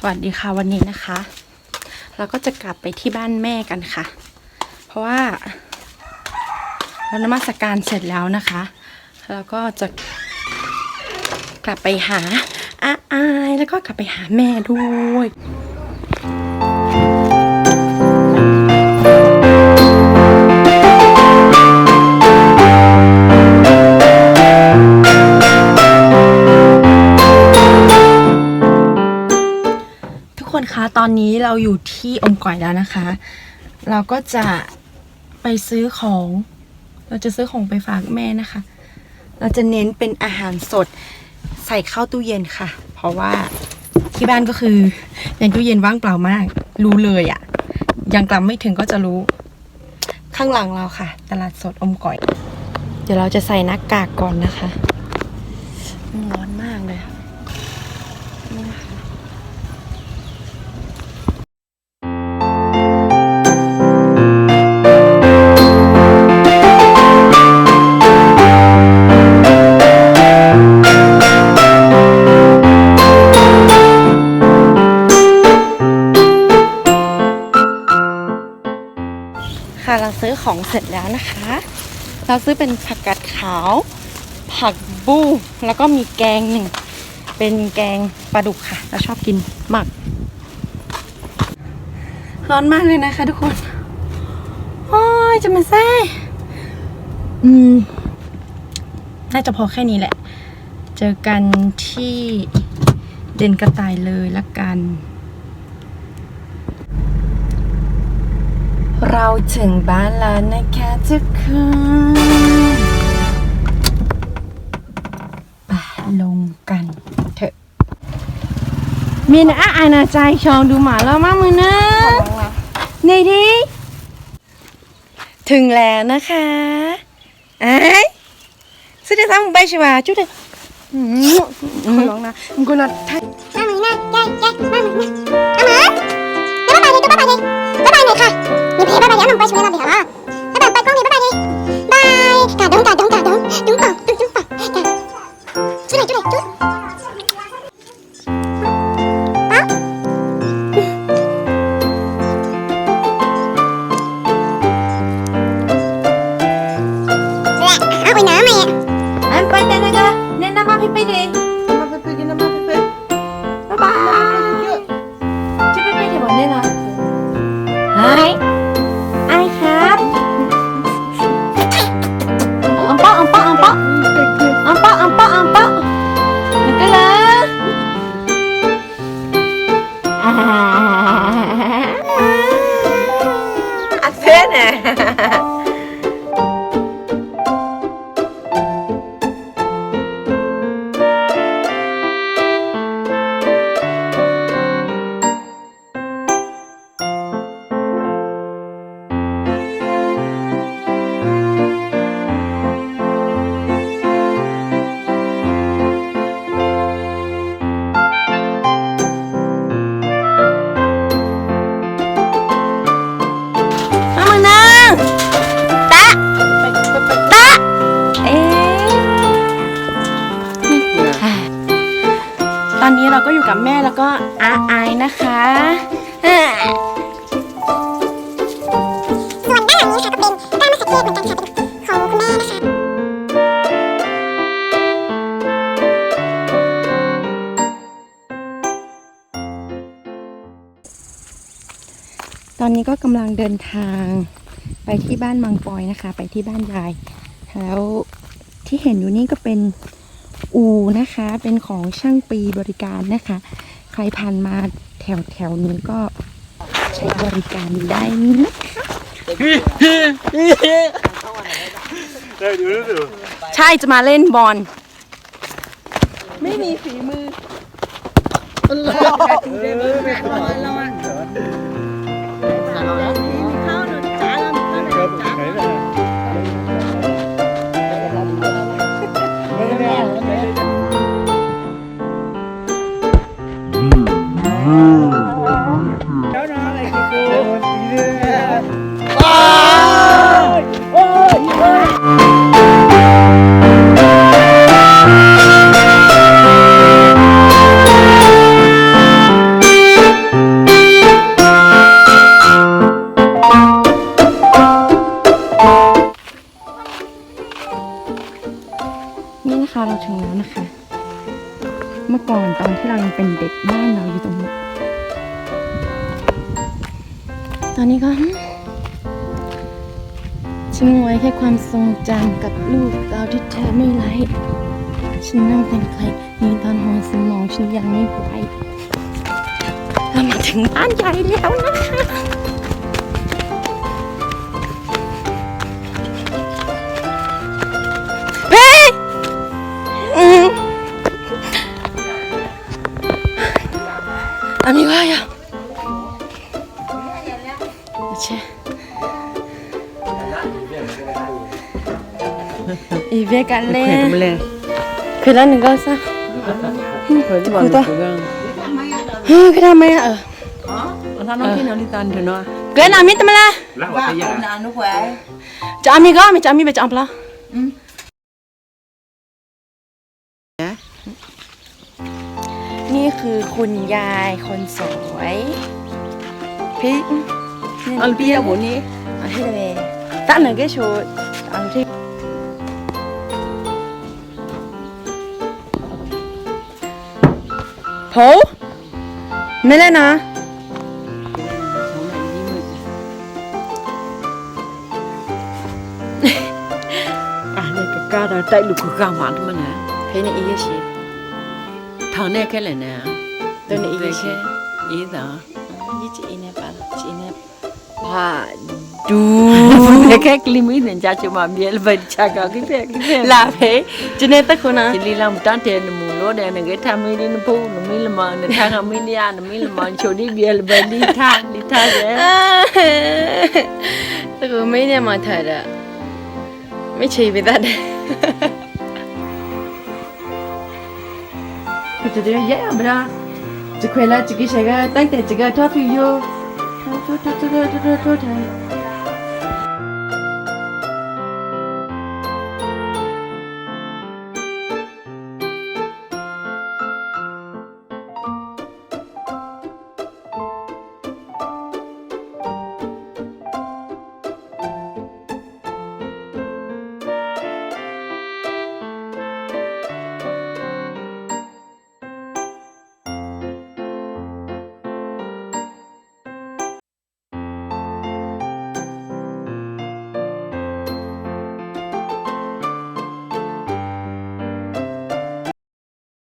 สวัสดีค่ะวันนี้นะคะ เราก็จะกลับไปที่บ้านแม่กันค่ะ เพราะว่าเรานมัสการเสร็จแล้วนะคะเราก็จะกลับไปหาอาอายแล้วก็กลับไปหาแม่ด้วย คนคะตอนนี้เราอยู่ที่อมก่อยแล้วนะคะ เราก็จะไปซื้อของ เราจะซื้อของไปฝากแม่นะคะ เราจะเน้นเป็นอาหารสดใส่เข้าตู้เย็นค่ะ เพราะว่าที่บ้านก็คือยังตู้เย็นว่างเปล่ามาก รู้เลยอะ่ะ ยังกลับไม่ถึงก็จะรู้ ข้างหลังเราค่ะ ตลาดสดอมก่อย เดี๋ยวเราจะใส่หน้ากากก่อนนะคะ ร้อนมากเลยค่ะนี่นะคะ ซื้อของเสร็จแล้วนะคะ เราซื้อเป็นผักกาดขาว ผักบุ้งแล้วก็มีแกงหนึ่ง เป็นแกงปลาดุกค่ะ เราชอบกินมาก ร้อนมากเลยนะคะทุกคน โอ้ยจะมาแซ่อืม น่าจะพอแค่นี้แหละ เจอกันที่เด่นกระต่ายเลยละกัน เราถึงบ้านแล้วนะคะทุกคนไปลงกันเถอะ มีนะอาณาใจชองดูหมาแล้วมามือนะนี่ทีถึงแล้วนะคะไอ้สุดท้ายมึงไปใช่ป่ะจุดเด็ดขอร้องนะมึงกูนัดทักมามือนะยายยายมามือนะเอา มีเพย์บ๊ายบายแล้วมึงไปช่วยเราเดี๋ยว อนนี้เราก็อยู่กับแม่แล้วก็อาไอายนะคะอ่าส่วนด้านหลังนี้ค่ะก็เป็นด้านมะเขือเทศเหมือนกันค่ะเป็นของคุณแม่นะคะ ตอนนี้ก็กำลังเดินทางไปที่บ้านมังปอยนะคะ ไปที่บ้านยาย แล้วที่เห็นอยู่นี่ก็เป็น อูนะคะ เป็นของช่างปีบริการนะคะ ใครผ่านมาแถวแถวนี้ก็ใช้บริการได้นะคะได้ดูดูดูใช่จะมาเล่นบอลไม่มีฝีมือ ตอนที่เรายังเป็นเด็กบ้านเราอยู่ตรงนี้ตอนนี้ก็ฉันไว้แค่ความทรงจำกับลูกเราที่เธอไม่ไร้ฉันนั่งเป็นใครนี่ตอนหัวสมองฉันยังไม่ไหวเรามาถึงบ้านใหญ่แล้วนะคะ 아니와요. 그렇지. 입에 갈래. 그러는 거 사. 그다. 응, 그래 뭐야. 어? 나는 그냥 일단 되나. 그래 나 믿으면 라. 라. 나 누구야? 잠이 가, 잠이 왜 잠플라? นี่คือคุณยายคนสวยพี่อันเพี่อาบุนี้อันที่ไหนตั้งหนึ่งก็ชุดอันที่โผไม่เล่นนะ啊，那个疙瘩带路可干嘛的嘛呢？陪你一起。扛那开了呢，都那一开，一早，一起一年半，一年怕嘟，那开里面人家就嘛面了，把家搞给别给拉呗，今天得困难，这里让不当天的木罗的那个他们的那不那没了嘛，那他他们的呀那没了嘛，就你别了吧，你他你他的，这个每年嘛他的，没吃一杯大的。 그들은 예암라 지퀄라 지기샤가 땅때 지가 더피요 토토토토토토토토